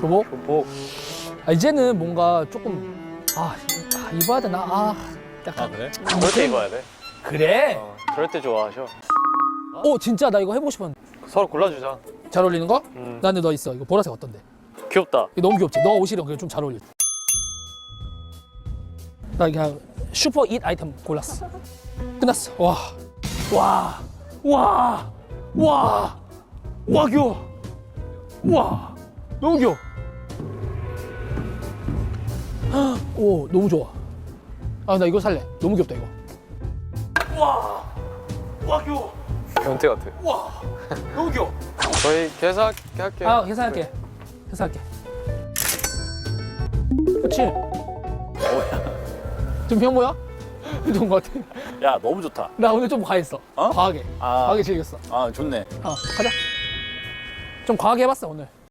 교복? 교복. 아, 이제는 뭔가 조금 아, 아 입어야 되나? 아 약간 그래? 그럴 때 입어야 돼. 그래? 어, 그럴 때 좋아하셔. 어 진짜 나 이거 해보고 싶었는데 서로 골라주자. 잘 어울리는 거? 음. 나 근데 너 있어 이거 보라색 어떤데? 귀엽다. 이거 너무 귀엽지? 너 옷이랑 그게 좀잘 어울려 나 그냥 슈퍼 잇 아이템 골랐어 끝났어 와 와, 와, 와, 와, 귀여워. 와, 너무 귀여워. 헉, 오, 너무 좋아. 아, 나 이거 살래. 너무 귀엽다, 이거. 와, 와, 귀여워. 변태 같아. 와, 너무 귀여워. 저희 계산할게 할게요. 아, 계산할게. 계산할게. 그렇지? 좀형 뭐야? 좋은 것 같아. 야 너무 좋다. 나 오늘 좀 과했어. 어? 과하게. 아. 과하게 즐겼어. 아 좋네. 어, 가자. 좀 과하게 해봤어, 오늘.